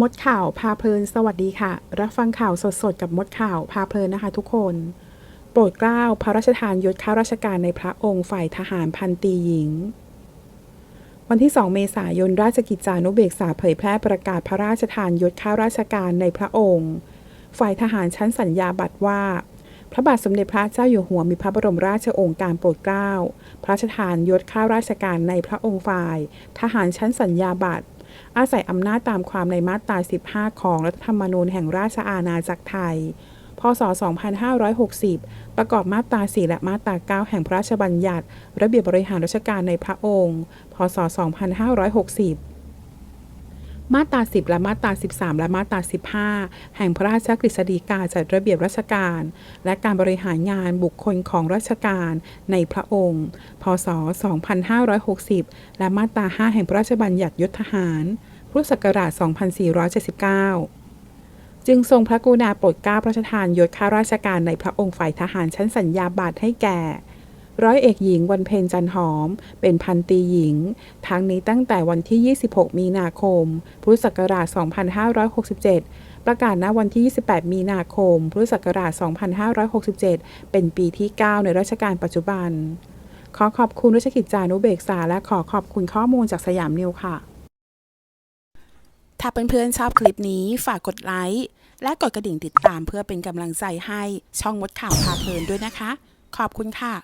มดข่าวพาเพลินสวัสดีค่ะ รับฟังข่าวสดๆ กับมดข่าวพาเพลินนะคะทุกคน โปรดเกล้าพระราชทานยศข้าราชการในพระองค์ฝ่ายทหารพันตีหญิง วันที่ 2 เมษายนราชกิจจานุเบกษาเผยแพร่ประกาศพระราชทานยศข้าราชการในพระองค์ ฝ่ายทหารชั้นสัญญาบัตรว่า พระบาทสมเด็จพระเจ้าอยู่หัวมีพระบรมราชโองการโปรดเกล้า พระราชทานยศข้าราชการในพระองค์ฝ่าย ทหารชั้นสัญญาบัตร อาศัยอำนาจตามความในมาตรา 15 ของรัฐธรรมนูญแห่งราชอาณาจักรไทย พศ 2560 ประกอบมาตรา 4 และมาตรา 9 แห่งพระราชบัญญัติ ระเบียบบริหารราชการในพระองค์ พศ 2560 มาตรา 10 และมาตรา 13 และมาตรา 15 แห่งพระราชกฤษฎีกาจัดระเบียบราชการ และการบริหารงานบุคคลของราชการในพระองค์ พศ 2560 และมาตรา 5 แห่งพระราชบัญญัติยศทหาร พุทธศักราช 2479จึงทรงพระกรุณาโปรดเกล้าพระราชทานยศข้าราชการในพระองค์ฝ่ายทหารชั้นสัญญาบัตรให้แก่ ร้อยเอกหญิงวันเพ็ญจันหอม เป็นพันตีหญิง ทั้งนี้ตั้งแต่วันที่ 26 มีนาคม พุทธศักราช 2567 ประกาศณวันที่ 28 มีนาคม พุทธศักราช 2567 เป็นปีที่ 9 ในรัชกาลปัจจุบัน ขอขอบคุณรัชกิจจานุเบกษา และขอขอบคุณข้อมูลจากสยามนิวค่ะ ถ้าเพื่อนๆชอบคลิปนี้ฝากกดไลค์และกดกระดิ่งติดตามเพื่อเป็นกำลังใจให้ช่องมดข่าวพาเพลินด้วยนะคะ ขอบคุณค่ะ